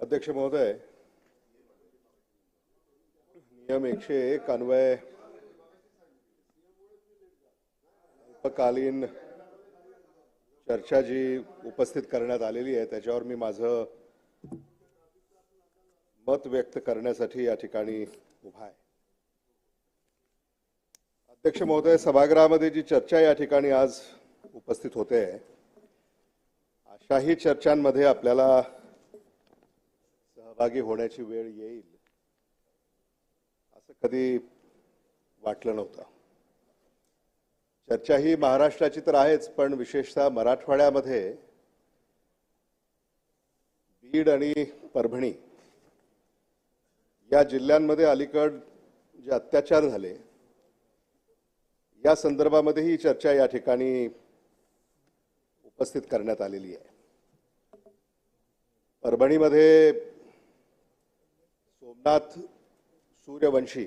अध्यक्ष महोदय नियम एकशे एक अन्वय अल्पकालीन चर्चा जी उपस्थित करण्यात आलेली आहे त्याच्यावर मी माझं मत व्यक्त करण्यासाठी या ठिकाणी उभा आहे. अध्यक्ष महोदय सभागृहामध्ये जी चर्चा या ठिकाणी आज उपस्थित होते अशाही चर्चांमध्ये आपल्याला सहभागी होण्याची वेळ येईल असं कधी वाटलं नव्हतं. चर्चा ही महाराष्ट्राची तर आहेच पण विशेषतः मराठवाड्यामध्ये बीड आणि परभणी या जिल्ह्यांमध्ये अलीकड जे अत्याचार झाले या संदर्भामध्ये ही चर्चा या ठिकाणी उपस्थित करण्यात आलेली आहे. परभणीमध्ये नाथ सूर्यवंशी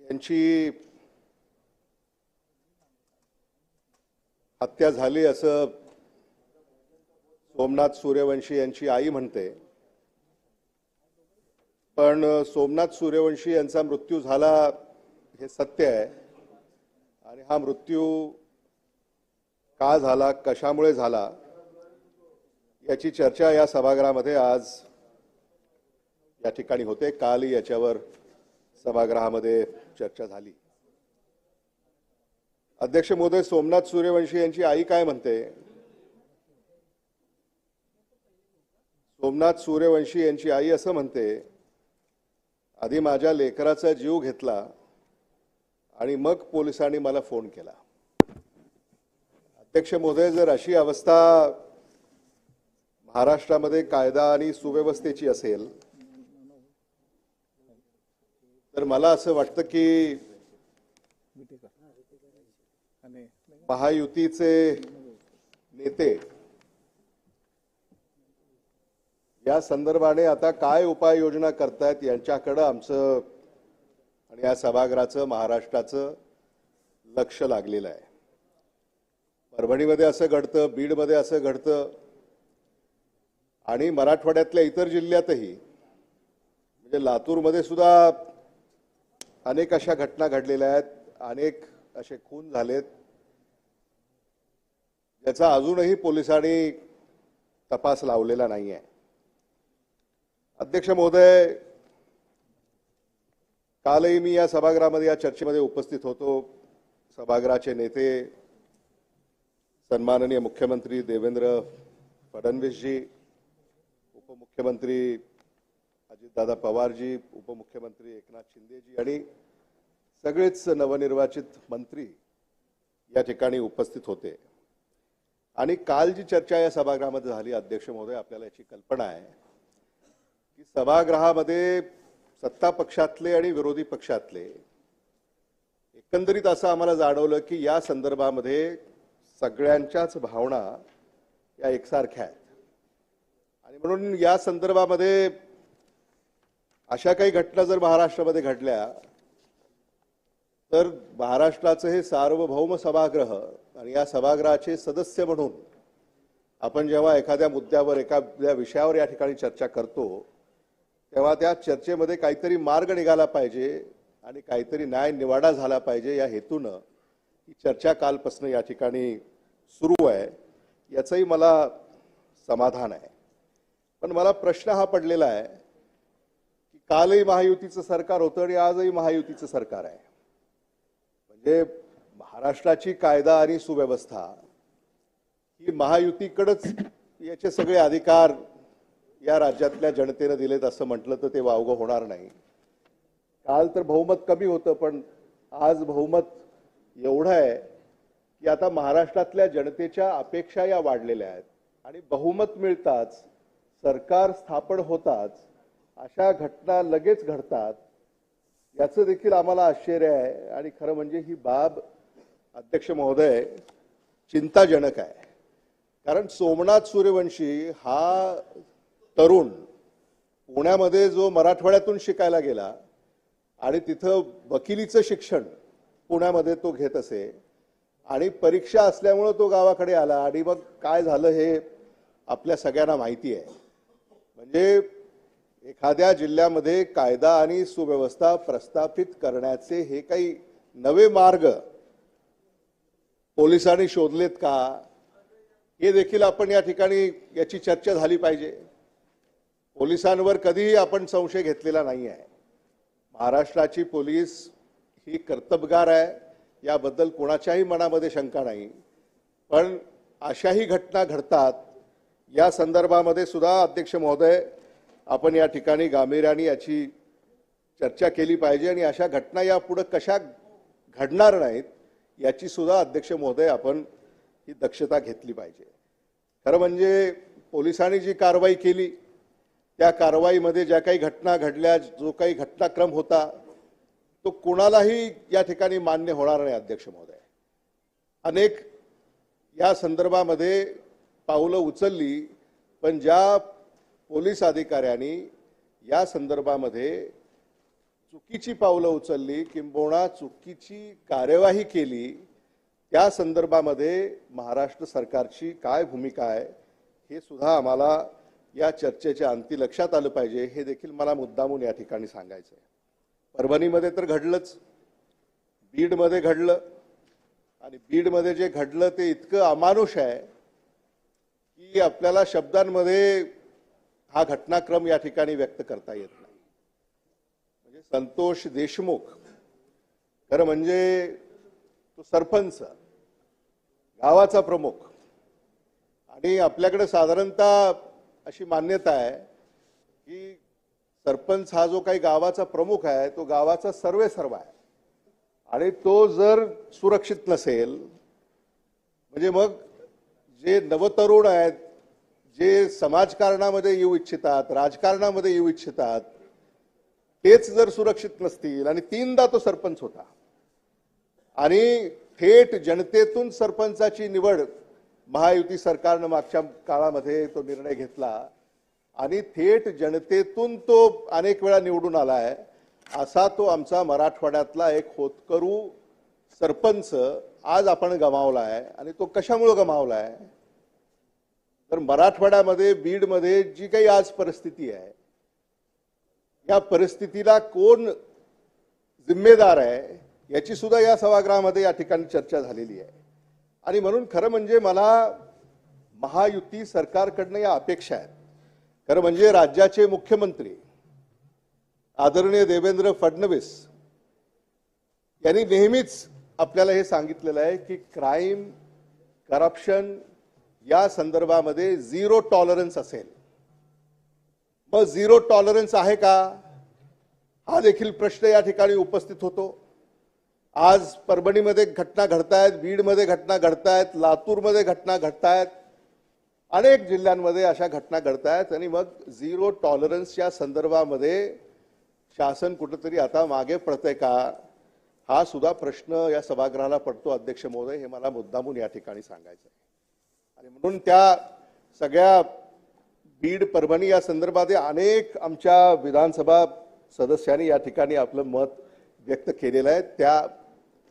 यांची हत्या झाली असं सोमनाथ सूर्यवंशी यांची आई म्हणते. पण सोमनाथ सूर्यवंशी यांचा मृत्यू झाला हे सत्य आहे. आणि हा मृत्यू का झाला कशामुळे झाला याची चर्चा या सभागृहामध्ये आज या ठिकाणी होते. कालही याच्यावर सभागृहामध्ये चर्चा झाली. अध्यक्ष महोदय सोमनाथ सूर्यवंशी यांची आई काय म्हणते? सोमनाथ सूर्यवंशी यांची आई असं म्हणते आधी माझ्या लेकराचा जीव घेतला आणि मग पोलिसांनी मला फोन केला. अध्यक्ष महोदय जर अशी अवस्था महाराष्ट्रामध्ये कायदा आणि सुव्यवस्थेची असेल तर मला असं वाटतं की महायुतीचे नेते या संदर्भाने आता काय उपाययोजना करतायत यांच्याकडं आमचं आणि या सभागृहाचं महाराष्ट्राचं लक्ष लागलेलं आहे. परभणीमध्ये असं घडतं बीडमध्ये असं घडतं आणि मराठवाड्यातल्या इतर जिल्ह्यातही म्हणजे लातूरमध्ये सुद्धा अनेक अशा घटना घडलेल्या आहेत अनेक असे खून झालेत याचा अजूनही पोलिसांनी तपास लावलेला नाही आहे. अध्यक्ष महोदय कालही मी या सभागृहामध्ये या चर्चेमध्ये उपस्थित होतो. सभागृहाचे नेते सन्माननीय मुख्यमंत्री देवेंद्र फडणवीसजी उपमुख्यमंत्री अजितदादा पवारजी उपमुख्यमंत्री एकनाथ शिंदेजी आणि सगळेच नवनिर्वाचित मंत्री या ठिकाणी उपस्थित होते. आणि काल जी चर्चा या सभागृहामध्ये झाली अध्यक्ष महोदय आपल्याला याची कल्पना आहे की सभागृहामध्ये सत्ता पक्षातले आणि विरोधी पक्षातले एकंदरीत असं आम्हाला जाणवलं की या संदर्भामध्ये सगळ्यांच्याच भावना या एकसारख्या आहेत. आणि म्हणून या संदर्भामध्ये अशा काही घटना जर महाराष्ट्रामध्ये घडल्या तर महाराष्ट्राचं हे सार्वभौम सभागृह आणि या सभागृहाचे सदस्य म्हणून आपण जेव्हा एखाद्या मुद्द्यावर एखाद्या विषयावर या ठिकाणी चर्चा करतो तेव्हा त्या चर्चेमध्ये काहीतरी मार्ग निघाला पाहिजे आणि काहीतरी न्याय निवाडा झाला पाहिजे. या हेतूनं ही चर्चा कालपासून या ठिकाणी सुरू आहे. याचंही मला समाधान आहे. पण मला प्रश्न हा पडलेला आहे की कालही महायुतीचं सरकार होतं आणि आजही महायुतीचं सरकार आहे. म्हणजे महाराष्ट्राची कायदा आणि सुव्यवस्था ही महायुतीकडंच याचे सगळे अधिकार या राज्यातल्या जनतेनं दिलेत असं म्हटलं तर ते वावगं होणार नाही. काल तर बहुमत कमी होतं पण आज बहुमत एवढं आहे की आता महाराष्ट्रातल्या जनतेच्या अपेक्षा या वाढलेल्या आहेत. आणि बहुमत मिळताच सरकार स्थापन होताच अशा घटना लगेच घडतात याचं देखील आम्हाला आश्चर्य आहे. आणि खरं म्हणजे ही बाब अध्यक्ष महोदय चिंताजनक आहे. कारण सोमनाथ सूर्यवंशी हा तरुण पुण्यामध्ये जो मराठवाड्यातून शिकायला गेला आणि तिथं वकिलीचं शिक्षण पुण्यामध्ये तो घेत असे आणि परीक्षा असल्यामुळं तो गावाकडे आला आणि मग काय झालं हे आपल्या सगळ्यांना माहिती आहे. म्हणजे एखाद्या जिल्ह्यामध्ये कायदा आणि सुव्यवस्था प्रस्थापित करण्याचे हे काही नवे मार्ग पोलिसांनी शोधलेत का? हे देखील आपण या ठिकाणी याची चर्चा झाली पाहिजे. पोलिसांवर कधीही आपण संशय घेतलेला नाही आहे महाराष्ट्राची पोलीस ही कर्तबगार आहे याबद्दल कोणाच्याही मनामध्ये शंका नाही. पण अशाही घटना घडतात या संदर्भामध्ये सुद्धा अध्यक्ष महोदय आपण या ठिकाणी गांभीर्याने याची चर्चा केली पाहिजे आणि अशा घटना यापुढं कशा घडणार नाहीत याची सुद्धा अध्यक्ष महोदय आपण ही दक्षता घेतली पाहिजे. खरं म्हणजे पोलिसांनी जी कारवाई केली त्या कारवाईमध्ये ज्या काही घटना घडल्या जो काही घटनाक्रम होता तो कोणालाही या ठिकाणी मान्य होणार नाही अध्यक्ष महोदय. अनेक या संदर्भामध्ये पावलं उचलली पण ज्या पोलीस अधिकाऱ्यांनी या संदर्भामध्ये चुकीची पावलं उचलली किंबहुना चुकीची कार्यवाही केली त्या संदर्भामध्ये महाराष्ट्र सरकारची काय भूमिका आहे हे सुद्धा आम्हाला या चर्चेच्या अंती लक्षात आलं पाहिजे हे देखील मला मुद्दामून या ठिकाणी सांगायचं आहे. परभणीमध्ये तर घडलंच. बीडमध्ये घडलं. आणि बीडमध्ये जे घडलं ते इतकं अमानुष आहे की आपल्याला शब्दांमध्ये हा घटनाक्रम या ठिकाणी व्यक्त करता येत नाही. म्हणजे संतोष देशमुख खरं म्हणजे तो सरपंच गावाचा प्रमुख. आणि आपल्याकडे साधारणतः अशी मान्यता आहे की सरपंच हा जो काही गावाचा प्रमुख आहे तो गावाचा सर्वे सर्व आहे. आणि तो जर सुरक्षित नसेल म्हणजे मग जे नवतरुण आहेत जे समाजकारणामध्ये येऊ इच्छितात राजकारणामध्ये येऊ इच्छितात तेच जर सुरक्षित नसतील आणि तीनदा तो सरपंच होता. आणि थेट जनतेतून सरपंचाची निवड महायुती सरकारनं मागच्या काळामध्ये तो निर्णय घेतला. आणि थेट जनतेतून तो अनेक वेळा निवडून आला आहे असा तो आमचा मराठवाड्यातला एक होतकरू सरपंच आज आपण गमावला आहे आणि तो कशामुळे गमावला आहे? तर मराठवाड्यामध्ये बीडमध्ये जी काही आज परिस्थिती आहे या परिस्थितीला कोण जिम्मेदार आहे याची सुद्धा या सभागृहामध्ये या ठिकाणी चर्चा झालेली आहे. आणि म्हणून खरं म्हणजे मला महायुती सरकारकडनं या अपेक्षा आहेत. खरं म्हणजे राज्याचे मुख्यमंत्री आदरणीय देवेंद्र फडणवीस यांनी नेहमीच आपल्याला हे सांगितलेलं आहे की क्राईम करप्शन या संदर्भामध्ये झिरो टॉलरन्स असेल. मग झिरो टॉलरन्स आहे का? हा देखील प्रश्न या ठिकाणी उपस्थित होतो. आज परभणीमध्ये घटना घडतायत बीडमध्ये घटना घडतायत लातूरमध्ये घटना घडतायत अनेक जिल्ह्यांमध्ये अशा घटना घडतायत आणि मग झिरो टॉलरन्सच्या संदर्भामध्ये शासन कुठंतरी आता मागे पडतंय का? हा सुद्धा प्रश्न या सभागृहाला पडतो अध्यक्ष महोदय. हे मला मुद्दामून या ठिकाणी सांगायचं आहे आणि म्हणून त्या सगळ्या बीड परभणी या संदर्भात अनेक आमच्या विधानसभा सदस्यांनी या ठिकाणी आपलं मत व्यक्त केलेलं आहे. त्या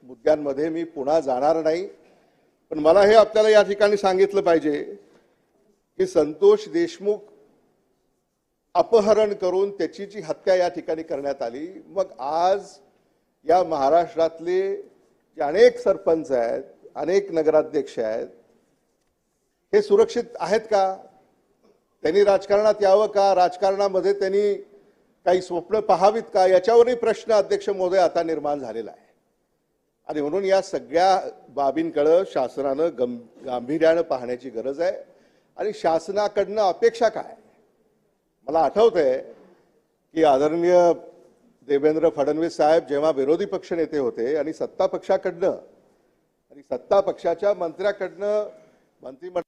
मुद्द्यांमध्ये मी पुन्हा जाणार नाही. पण मला हे आपल्याला या ठिकाणी सांगितलं पाहिजे की संतोष देशमुख अपहरण करून त्याची जी हत्या या ठिकाणी करण्यात आली मग आज या महाराष्ट्रातले जे अनेक सरपंच आहेत अनेक नगराध्यक्ष आहेत हे सुरक्षित आहेत का? त्यांनी राजकारणात यावं का? राजकारणामध्ये त्यांनी काही स्वप्न पहावीत का? याच्यावरही प्रश्न अध्यक्ष महोदय आता निर्माण झालेला आहे. आणि म्हणून या सगळ्या बाबींकडं शासनानं गं गांभीर्यानं पाहण्याची गरज आहे. आणि शासनाकडनं अपेक्षा काय? मला आठवत आहे की आदरणीय देवेंद्र फडणवीस साहेब जेव्हा विरोधी पक्षनेते होते आणि सत्ता पक्षाकडनं आणि सत्ता पक्षाच्या मंत्र्याकडनं मंत्रिमंडळ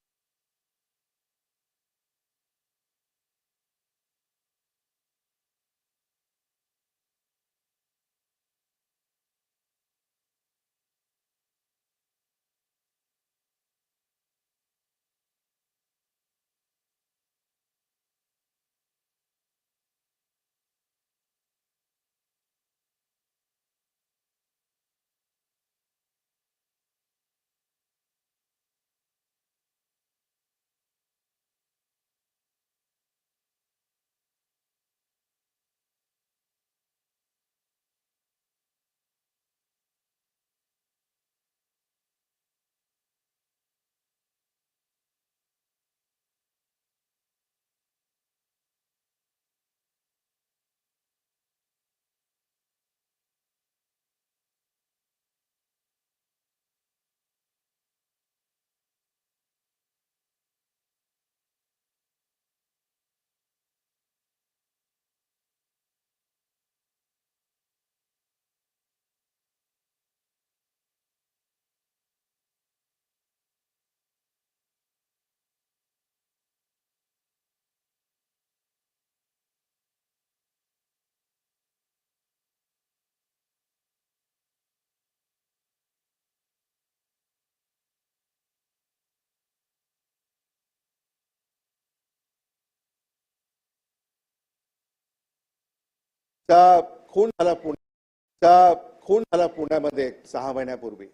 चा खून झाला पुण्याचा खून झाला पुण्यामध्ये सहा महिन्यापूर्वी.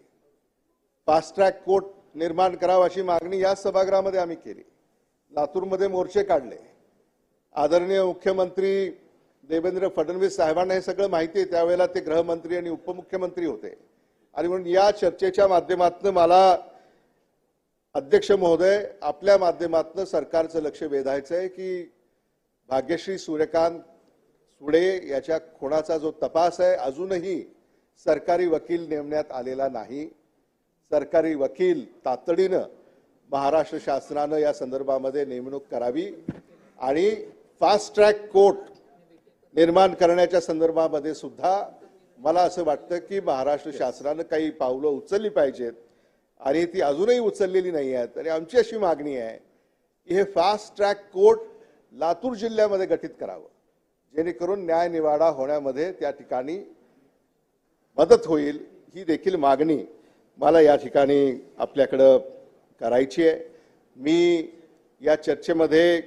फास्ट ट्रॅक कोर्ट निर्माण करावा अशी मागणी या सभागृहामध्ये आम्ही केली. लातूरमध्ये मोर्चे काढले. आदरणीय मुख्यमंत्री देवेंद्र फडणवीस साहेबांना हे सगळं माहिती आहे. त्यावेळेला ते गृहमंत्री आणि उपमुख्यमंत्री होते. आणि म्हणून या चर्चेच्या माध्यमातून मला अध्यक्ष महोदय आपल्या माध्यमातून सरकारचं लक्ष वेधायचं आहे की भाग्यश्री सूर्यकांत सुडे याच्या खुणाचा जो तपास आहे अजूनही सरकारी वकील नेमण्यात आलेला नाही. सरकारी वकील तातडीनं महाराष्ट्र शासनानं या संदर्भामध्ये नेमणूक करावी आणि फास्ट ट्रॅक कोर्ट निर्माण करण्याच्या संदर्भामध्ये सुद्धा मला असं वाटतं की महाराष्ट्र शासनानं काही पावलं उचलली पाहिजेत आणि ती अजूनही उचललेली नाही आहेत. आणि आमची अशी मागणी आहे की हे फास्ट ट्रॅक कोर्ट लातूर जिल्ह्यामध्ये गठीत करावं. जेणेकरून न्यायनिवाडा होण्यामध्ये त्या ठिकाणी मदत होईल ही देखील मागणी मला या ठिकाणी आपल्याकडं करायची आहे. मी या चर्चेमध्ये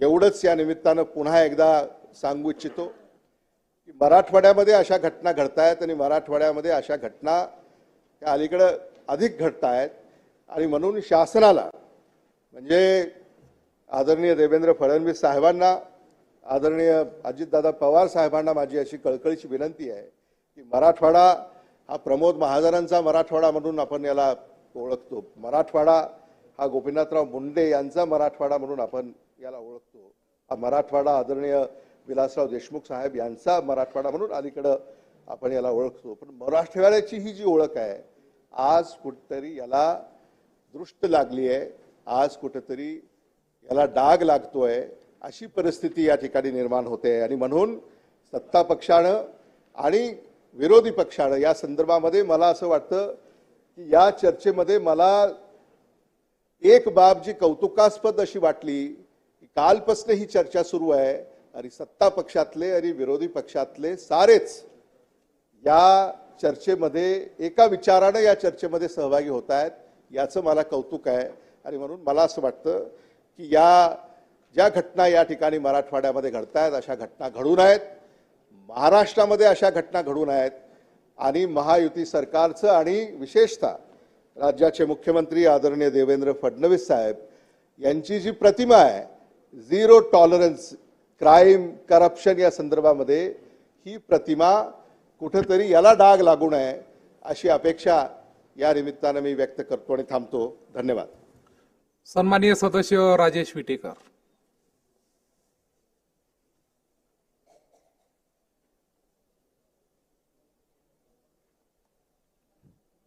एवढंच या निमित्तानं पुन्हा एकदा सांगू इच्छितो की मराठवाड्यामध्ये अशा घटना घडत आहेत आणि मराठवाड्यामध्ये अशा घटना त्या अलीकडं अधिक घडत आहेत आणि म्हणून शासनाला म्हणजे आदरणीय देवेंद्र फडणवीस साहेबांना आदरणीय अजितदादा पवार साहेबांना माझी अशी कळकळीची विनंती आहे की मराठवाडा हा प्रमोद महाजनांचा मराठवाडा म्हणून आपण याला ओळखतो. मराठवाडा हा गोपीनाथराव मुंडे यांचा मराठवाडा म्हणून आपण याला ओळखतो. हा मराठवाडा आदरणीय विलासराव देशमुख साहेब यांचा मराठवाडा म्हणून अलीकडं आपण याला ओळखतो. पण मराठवाड्याची ही जी ओळख आहे आज कुठंतरी याला दृष्ट लागली आहे आज कुठेतरी याला डाग लागतोय. अशी परिस्थिती या ठिकाणी निर्माण होते. आणि म्हणून सत्ता पक्षानं आणि विरोधी पक्षानं या संदर्भामध्ये मला असं वाटतं की या चर्चेमध्ये मला एक बाब जी कौतुकास्पद अशी वाटली की कालपासून ही चर्चा सुरू आहे आणि सत्ता पक्षातले आणि विरोधी पक्षातले सारेच या चर्चेमध्ये एका विचारानं या चर्चेमध्ये सहभागी होत आहेत याचं मला कौतुक आहे. आणि म्हणून मला असं वाटतं की या ज्या घटना या ठिकाणी मराठवाड्यामध्ये घडत आहेत अशा घटना घडून आहेत महाराष्ट्रामध्ये अशा घटना घडून आहेत आणि महायुती सरकारचं आणि विशेषतः राज्याचे मुख्यमंत्री आदरणीय देवेंद्र फडणवीस साहेब यांची जी प्रतिमा आहे झिरो टॉलरन्स क्राईम करप्शन या संदर्भामध्ये ही प्रतिमा कुठेतरी याला डाग लागू नये अशी अपेक्षा या निमित्तानं मी व्यक्त करतो आणि थांबतो. धन्यवाद. सन्माननीय सदस्य राजेश विटेकर.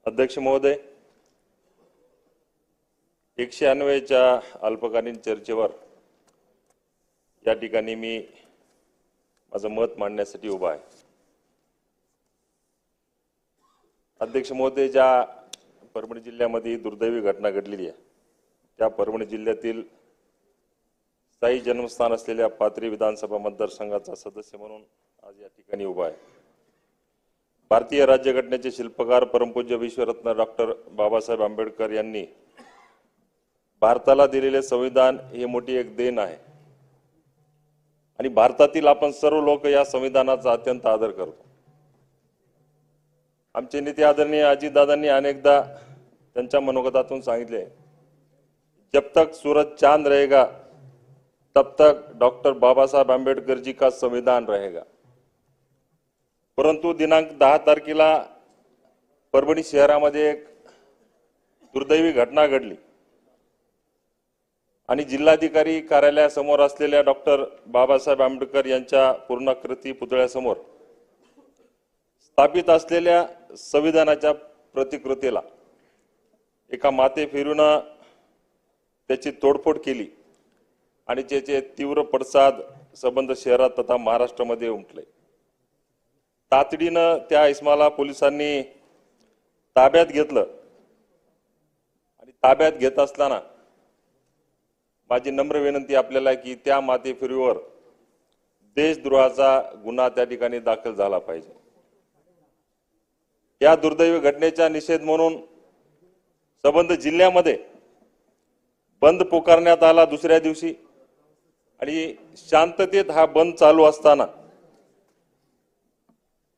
अध्यक्ष महोदय एकशे अन्वयच्या अल्पकालीन चर्चेवर या ठिकाणी मी माझं मत मांडण्यासाठी उभा आहे. अध्यक्ष महोदय ज्या परभणी जिल्ह्यामध्ये दुर्दैवी घटना घडलेली आहे. त्या परभणी जिल्ह्यातील स्थायी जन्मस्थान असलेल्या पाथरी विधानसभा मतदारसंघाचा सदस्य म्हणून आज या ठिकाणी उभा आहे. भारतीय राज्यघटनेचे शिल्पकार परमपूज्य विश्वरत्न डॉक्टर बाबासाहेब आंबेडकर यांनी भारताला दिलेले संविधान ही मोठी एक देण आहे. आणि भारतातील आपण सर्व लोक या संविधानाचा अत्यंत आदर करतो. आमचे नेते आदरणीय अजितदादांनी अनेकदा त्यांच्या मनोगतातून सांगितले जब तक सूरज चांद रहेगा तब तक डॉक्टर बाबासाहेब आंबेडकर जी का संविधान रहेगा? परंतु दिनांक दहा तारखेला परभणी शहरामध्ये एक दुर्दैवी घटना घडली. आणि जिल्हाधिकारी कार्यालयासमोर असलेल्या डॉक्टर बाबासाहेब आंबेडकर यांच्या पूर्णाकृती पुतळ्यासमोर स्थापित असलेल्या संविधानाच्या प्रतिकृतीला एका माते फिरून त्याची तोडफोड केली आणि त्याचे तीव्र पडसाद संबंध शहरात तथा महाराष्ट्रामध्ये उमटले. तातडीनं त्या इस्माला पोलिसांनी ताब्यात घेतलं. आणि ताब्यात घेत असताना माझी नम्र विनंती आपल्याला की त्या मातेफिरीवर देशद्रोहाचा गुन्हा त्या ठिकाणी दाखल झाला पाहिजे. या दुर्दैवी घटनेचा निषेध म्हणून संबंध जिल्ह्यामध्ये बंद पुकारण्यात आला दुसऱ्या दिवशी. आणि शांततेत हा बंद चालू असताना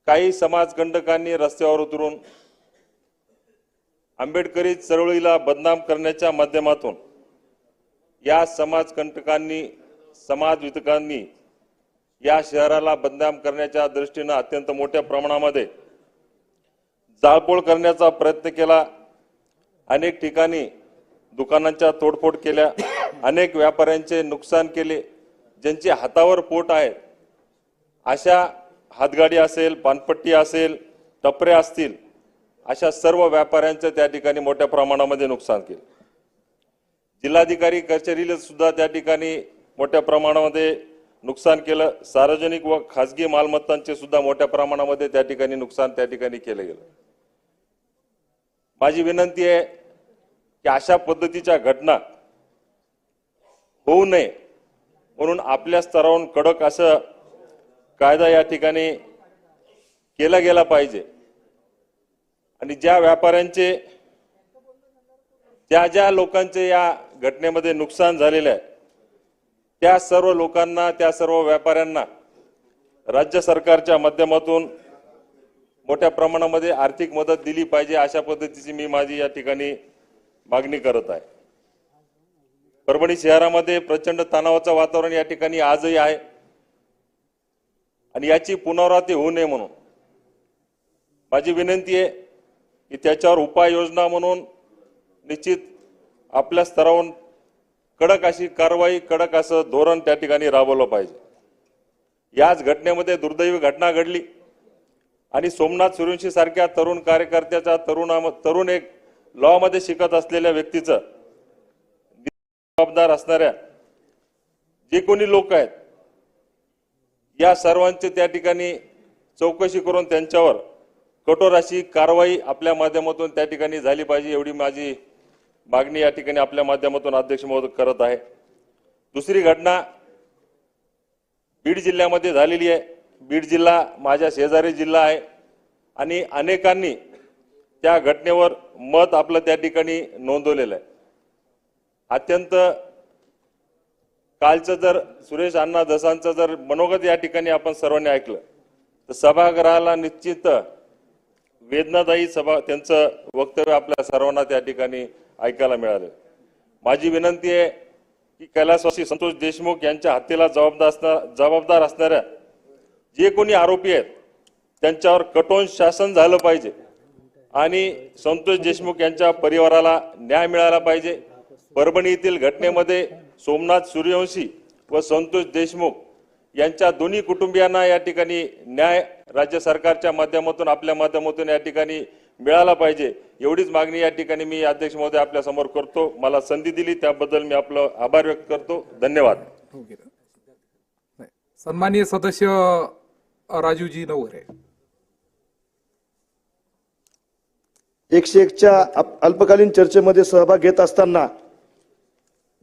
काही समाजकंटकांनी रस्त्यावर उतरून आंबेडकरी चळवळीला बदनाम करण्याच्या माध्यमातून या समाजकंटकांनी समाजवितकांनी या शहराला बदनाम करण्याच्या दृष्टीनं अत्यंत मोठ्या प्रमाणामध्ये जाळपोळ करण्याचा प्रयत्न केला. अनेक ठिकाणी दुकानांच्या तोडफोड केल्या. अनेक व्यापाऱ्यांचे नुकसान केले. ज्यांचे हातावर पोट आहेत अशा हातगाडी असेल पानपट्टी असेल टपरे असतील अशा सर्व व्यापाऱ्यांचं त्या ठिकाणी मोठ्या प्रमाणामध्ये नुकसान केलं. जिल्हाधिकारी कचेरीला सुद्धा त्या ठिकाणी मोठ्या प्रमाणामध्ये नुकसान केलं. सार्वजनिक व खाजगी मालमत्तांचे सुद्धा मोठ्या प्रमाणामध्ये त्या ठिकाणी नुकसान त्या ठिकाणी केलं गेलं. माझी विनंती आहे की अशा पद्धतीच्या घटना होऊ नये म्हणून आपल्या स्तरावरून कडक असं कायदा या ठिकाणी केला गेला पाहिजे. आणि ज्या व्यापाऱ्यांचे ज्या ज्या लोकांचे या घटनेमध्ये नुकसान झालेलं आहे त्या सर्व लोकांना त्या सर्व व्यापाऱ्यांना राज्य सरकारच्या माध्यमातून मोठ्या प्रमाणामध्ये आर्थिक मदत दिली पाहिजे अशा पद्धतीची मी माझी या ठिकाणी मागणी करत आहे. परभणी शहरामध्ये प्रचंड तणावाचं वातावरण या ठिकाणी आजही आहे. आणि याची पुनरावृत्ती होऊ नये म्हणून. माझी विनंती आहे की त्याच्यावर उपाययोजना म्हणून निश्चित आपल्या स्तरावरून कडक अशी कारवाई कडक असं धोरण त्या ठिकाणी राबवलं पाहिजे. याच घटनेमध्ये दुर्दैवी घटना घडली आणि सोमनाथ सूर्यवंशी सारख्या तरुण कार्यकर्त्याच्या तरुणा तरुण एक लॉमध्ये शिकत असलेल्या व्यक्तीचं जबाबदार असणाऱ्या जे कोणी लोक आहेत या सर्वांचे त्या ठिकाणी चौकशी करून त्यांच्यावर कठोर अशी कारवाई आपल्या माध्यमातून त्या ठिकाणी झाली पाहिजे एवढी माझी मागणी या ठिकाणी आपल्या माध्यमातून अध्यक्ष महोदय करत आहे. दुसरी घटना बीड जिल्ह्यामध्ये झालेली आहे. बीड जिल्हा माझ्या शेजारी जिल्हा आहे आणि अनेकांनी त्या घटनेवर मत आपलं त्या ठिकाणी नोंदवलेलं आहे. अत्यंत कालचं जर सुरेश अण्णा दसांचं जर मनोगत या ठिकाणी आपण सर्वांनी ऐकलं तर सभागृहाला निश्चित वेदनादायी सभा त्यांचं वक्तव्य आपल्या सर्वांना त्या ठिकाणी ऐकायला मिळालं. माझी विनंती आहे की कैलासवासी संतोष देशमुख यांच्या हत्येला जबाबदार असणार जबाबदार असणाऱ्या जे कोणी आरोपी आहेत त्यांच्यावर कठोर शासन झालं पाहिजे आणि संतोष देशमुख यांच्या परिवाराला न्याय मिळाला पाहिजे. परभणी येथील घटनेमध्ये सोमनाथ सूर्यवंशी व संतोष देशमुख यांच्या दोन्ही कुटुंबियांना या ठिकाणी न्याय राज्य सरकारच्या माध्यमातून आपल्या माध्यमातून या ठिकाणी मिळाला पाहिजे एवढीच मागणी या ठिकाणी मी अध्यक्ष महोदय आपल्यासमोर करतो मला संधी दिली त्याबद्दल मी आपलं आभार व्यक्त करतो धन्यवाद. नाही. सन्माननीय सदस्य राजूजी नवरे एकशे एकच्या अल्पकालीन चर्चेमध्ये सहभाग घेत असताना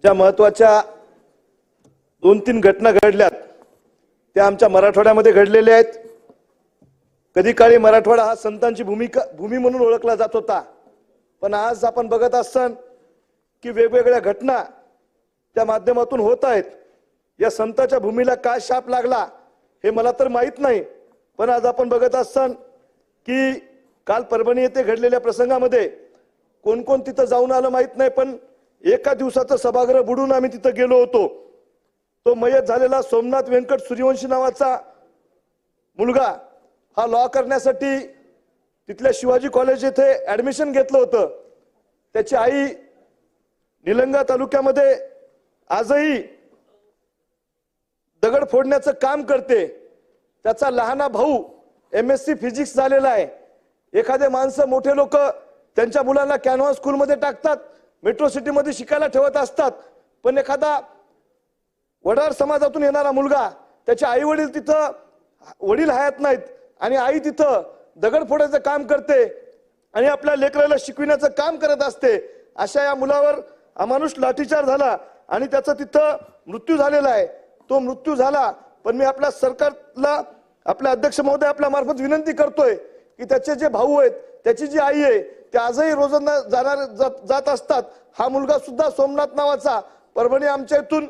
ज्या महत्त्वाच्या दोन तीन घटना घडल्यात त्या आमच्या मराठवाड्यामध्ये घडलेल्या आहेत. कधी काळी मराठवाडा हा संतांची भूमिका भूमी म्हणून ओळखला जात होता. पण आज आपण बघत असतान की वेगवेगळ्या घटना त्या माध्यमातून होत आहेत. या संतांच्या भूमीला काय शाप लागला हे मला तर माहीत नाही. पण आज आपण बघत असतान की काल परभणी येथे घडलेल्या प्रसंगामध्ये कोण कोण तिथं जाऊन आलं माहीत नाही पण एका दिवसाचं सभागृह बुडून आम्ही तिथं गेलो होतो. तो मयत झालेला सोमनाथ व्यंकट सूर्यवंशी नावाचा मुलगा हा लॉ करण्यासाठी तिथल्या शिवाजी कॉलेज येथे ऍडमिशन घेतलं होतं. त्याची आई निलंगा तालुक्यामध्ये आजही दगड फोडण्याचं काम करते. त्याचा लहाना भाऊ एम एस सी फिजिक्स झालेला आहे. एखादे माणसं मोठे लोक त्यांच्या मुलांना कॅनव्हा स्कूलमध्ये टाकतात. मेट्रो सिटीमध्ये शिकायला ठेवत असतात. पण एखादा वडार समाजातून येणारा मुलगा त्याचे आई वडील तिथं वडील हयात नाहीत आणि आई तिथं दगड फोडायचं काम करते आणि आपल्या लेकराला शिकविण्याचं काम करत असते अशा या मुलावर अमानुष लाठीचार झाला आणि त्याचा तिथं मृत्यू झालेला आहे. तो मृत्यू झाला पण मी आपल्या सरकारला आपल्या अध्यक्ष महोदय आपल्या मार्फत विनंती करतोय की त्याचे जे भाऊ आहेत त्याची जी आई आहे ते आजही रोजांना जाणार जात- जात असतात. हा मुलगा सुद्धा सोमनाथ नावाचा. परभणी आमच्या इथून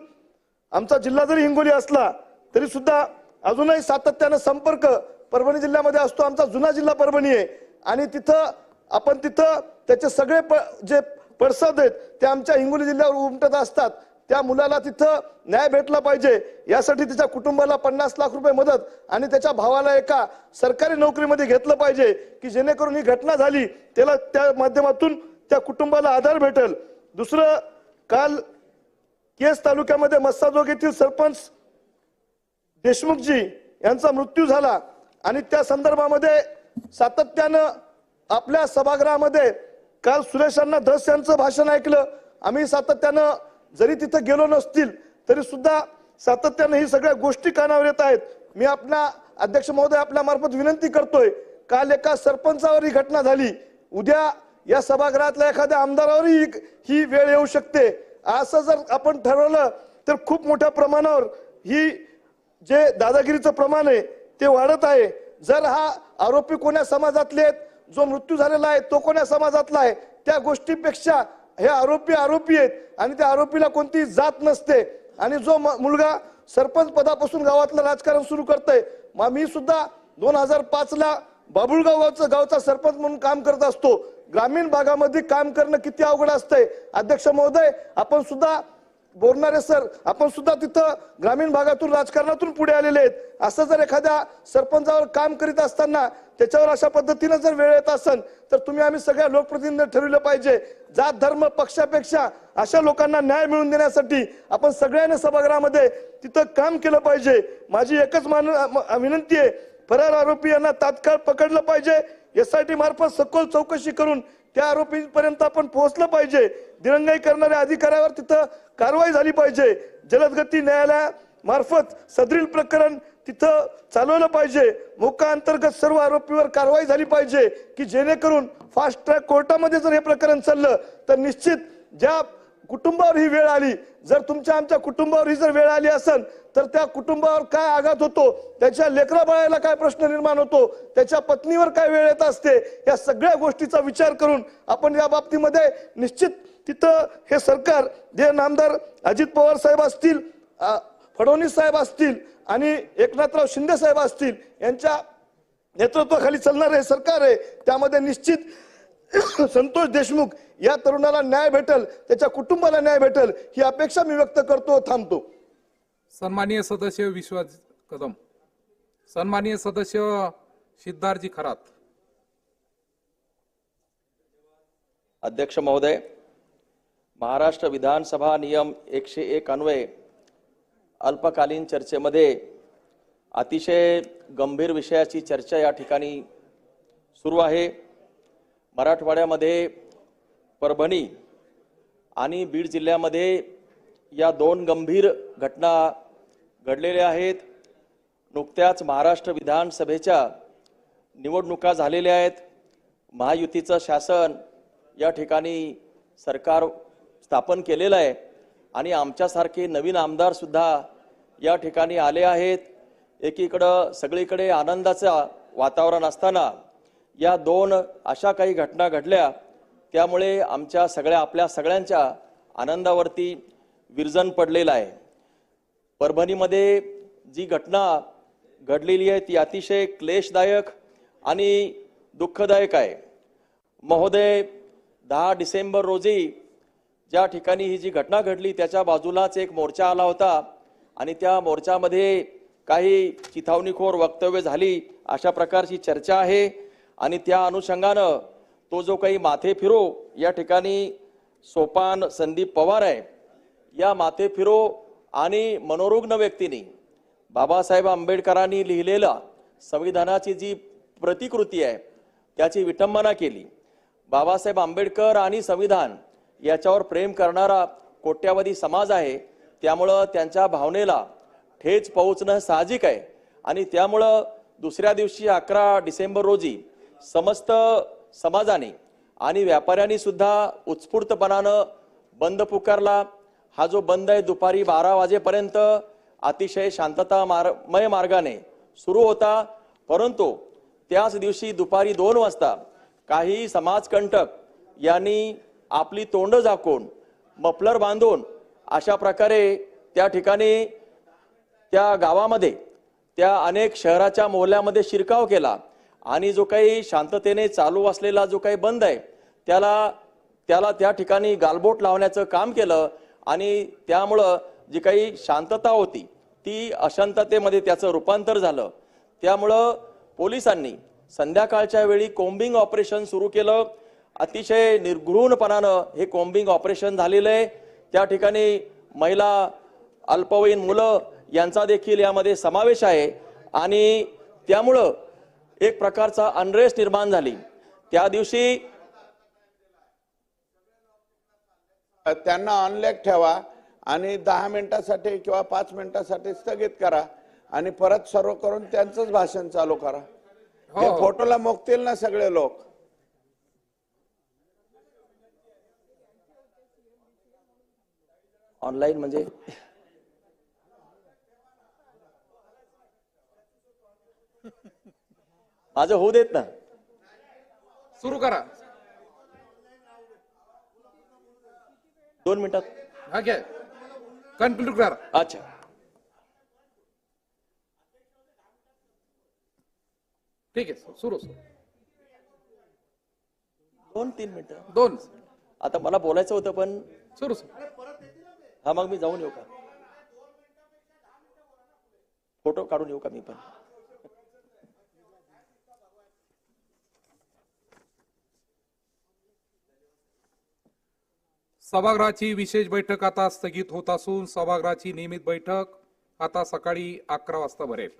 आमचा जिल्हा जरी हिंगोली असला तरी सुद्धा अजूनही सातत्यानं संपर्क परभणी जिल्ह्यामध्ये असतो. आमचा जुना जिल्हा परभणी आहे. आणि तिथं आपण तिथं त्याचे सगळे प जे पडसाद आहेत ते आमच्या हिंगोली जिल्ह्यावर उमटत असतात. त्या मुलाला तिथं न्याय भेटला पाहिजे. यासाठी तिच्या कुटुंबाला पन्नास लाख रुपये मदत आणि त्याच्या भावाला एका सरकारी नोकरीमध्ये घेतलं पाहिजे की जेणेकरून ही घटना झाली त्याला त्या माध्यमातून त्या कुटुंबाला आधार भेटेल. दुसरं काल केस तालुक्यामध्ये मस्साजोग येथील सरपंच देशमुखजी यांचा मृत्यू झाला आणि त्या संदर्भामध्ये सातत्यानं आपल्या सभागृहामध्ये काल सुरेशांना धस यांचं भाषण ऐकलं. आम्ही सातत्यानं जरी तिथं गेलो नसतील तरी सुद्धा सातत्यानं ही सगळ्या गोष्टी कानावर येत आहेत. मी आपला अध्यक्ष महोदय आपल्या मार्फत विनंती करतोय काल एका सरपंचावर ही घटना झाली. उद्या या सभागृहातल्या एखाद्या आमदारावरही ही- ही वेळ येऊ शकते. असं जर आपण ठरवलं तर खूप मोठ्या प्रमाणावर ही जे दादागिरीचं प्रमाण आहे ते वाढत आहे. जर हा आरोपी कोण्या समाजातले आहेत जो मृत्यू झालेला आहे तो कोण्या समाजातला आहे त्या गोष्टीपेक्षा हे आरोपी आरोपी आहेत आणि त्या आरोपीला कोणती जात नसते. आणि जो म- मुलगा सरपंच पदापासून गावातलं राजकारण सुरू करतोय मग मी सुद्धा दोन हजार पाच ला गावचा सरपंच म्हणून काम करत असतो. ग्रामीण भागामध्ये काम करणं किती अवघड असतंय. अध्यक्ष महोदय आपण सुद्धा बोलणारे सर आपण सुद्धा तिथं ग्रामीण भागातून राजकारणातून पुढे आलेले आहेत. असं जर एखाद्या सरपंचावर काम करीत असताना त्याच्यावर अशा पद्धतीनं जर वेळ येत असेल तर तुम्ही आम्ही सगळ्या लोकप्रतिनिधी ठरविलं पाहिजे. जात धर्म पक्षापेक्षा अशा लोकांना न्याय मिळवून देण्यासाठी आपण सगळ्यांनी सभागृहामध्ये तिथं काम केलं पाहिजे. माझी एकच मान विनंती आहे फरार आरोपी यांना तात्काळ पकडलं पाहिजे. एसआयटी मार्फत सखोल चौकशी करून त्या आरोपीपर्यंत आपण पोहोचलं पाहिजे. दिरंगाई करणाऱ्या अधिकाऱ्यावर तिथं कारवाई झाली पाहिजे. जलदगती न्यायालयामार्फत सदरील प्रकरण तिथं चालवलं पाहिजे. मोका अंतर्गत सर्व आरोपीवर कारवाई झाली पाहिजे की जेणेकरून फास्ट ट्रॅक कोर्टामध्ये जर हे प्रकरण चाललं तर निश्चित ज्या कुटुंबावर ही वेळ आली. जर तुमच्या आमच्या कुटुंबावर ही जर वेळ आली असेल तर त्या कुटुंबावर काय आघात होतो त्याच्या लेकरा बाळाला काय प्रश्न निर्माण होतो त्याच्या पत्नीवर काय वेळ येत असते या सगळ्या गोष्टीचा विचार करून आपण या बाबतीमध्ये निश्चित तिथं हे सरकार जे नामदार अजित पवार साहेब असतील फडणवीस साहेब असतील आणि एकनाथराव शिंदे साहेब असतील यांच्या नेतृत्वाखाली चालणार हे सरकार आहे. त्यामध्ये निश्चित संतोष देशमुख या तरुणाला न्याय भेटल त्याच्या कुटुंबाला न्याय भेटल ही अपेक्षा मी व्यक्त करतो थांबतो. सन्माननीय सदस्य विश्वास कदम. सन्माननीय सदस्य सिद्धार्थजी खरात. अध्यक्ष महोदय महाराष्ट्र विधानसभा नियम एकशे एक अन्वये अल्पकालीन चर्चेमध्ये अतिशय गंभीर विषयाची चर्चा या ठिकाणी सुरू आहे. मराठवाड्यामध्ये परभणी आणि बीड जिल्ह्यामध्ये या दोन गंभीर घटना घडलेल्या आहेत. नुकत्याच महाराष्ट्र विधानसभेच्या निवडणुका झालेल्या आहेत. महायुतीचं शासन या ठिकाणी सरकार स्थापन केलेलं आहे आणि आमच्यासारखे नवीन आमदारसुद्धा या ठिकाणी आले आहेत. एकीकडं सगळीकडे आनंदाचं वातावरण असताना या दोन अशा काही घटना घडल्या त्यामुळे आमच्या सगळ्या आपल्या सगळ्यांच्या आनंदावरती विरजन पडलेलं आहे. परभणीमध्ये जी घटना घडलेली आहे ती अतिशय क्लेशदायक आणि दुःखदायक आहे. महोदय दहा डिसेंबर रोजी ज्या ठिकाणी ही जी घटना घडली त्याच्या बाजूलाच एक मोर्चा आला होता आणि त्या मोर्चामध्ये काही चिथावणीखोर वक्तव्य झाली अशा प्रकारची चर्चा आहे आणि त्या अनुषंगानं तो जो काही माथे फिरो या ठिकाणी सोपान संदीप पवार आहे. या माथे फिरो आणि मनोरुग्ण व्यक्तीने बाबासाहेब आंबेडकरांनी लिहिलेला संविधानाची जी प्रतिकृती आहे त्याची विटंबना केली. बाबासाहेब आंबेडकर आणि संविधान याच्यावर प्रेम करणारा कोट्यावधी समाज आहे. त्यामुळं त्यांच्या भावनेला ठेच पोहोचणं साहजिक आहे. आणि त्यामुळं दुसऱ्या दिवशी अकरा डिसेंबर रोजी समस्त समाजाने आणि व्यापाऱ्यांनी सुद्धा उत्स्फूर्तपणानं बंद पुकारला. हा जो बंद आहे दुपारी बारा वाजेपर्यंत अतिशय शांतता मार्गमय मार्गाने सुरू होता. परंतु त्याच दिवशी दुपारी दोन वाजता काही समाजकंटक यांनी आपली तोंड झाकून मफलर बांधून अशा प्रकारे त्या ठिकाणी त्या गावामध्ये त्या अनेक शहराच्या मोहल्ल्यामध्ये शिरकाव केला. आणि जो काही शांततेने चालू असलेला जो काही बंद आहे त्याला त्याला त्या ठिकाणी गालबोट लावण्याचं काम केलं आणि त्यामुळं जी काही शांतता होती ती अशांततेमध्ये त्याचं रूपांतर झालं. त्यामुळं पोलिसांनी संध्याकाळच्या वेळी कोम्बिंग ऑपरेशन सुरू केलं. अतिशय निर्घृणपणानं हे कोम्बिंग ऑपरेशन झालेलं आहे. त्या ठिकाणी महिला अल्पवयीन मुलं यांचा देखील यामध्ये समावेश आहे. आणि त्यामुळं एक प्रकारचा अनरेस्ट निर्माण झाली. त्या दिवशी त्यांना ऑनलॅक ठेवा आणि दहा मिनिटासाठी किंवा पाच मिनिटासाठी स्थगित करा आणि परत सर्व करून त्यांचंच भाषण चालू करा. हो, हे हो. फोटोला मोकतील ना सगळे लोक? ऑनलाईन म्हणजे माझं होऊ देत ना. सुरू करा. दोन मिनिटात. हा घ्या कन्क्लूड करा. अच्छा. ठीक आहे सुरू सुरू. दोन तीन मिनिटं. दोन. आता मला बोलायचं होतं पण सुरू सुरू. हा मग मी जाऊन येऊ का? फोटो काढून येऊ का मी पण? सभागृहाची विशेष बैठक आता स्थगित होत असून सभागृहाची नियमित बैठक आता सकाळी अकरा वाजता भरेल.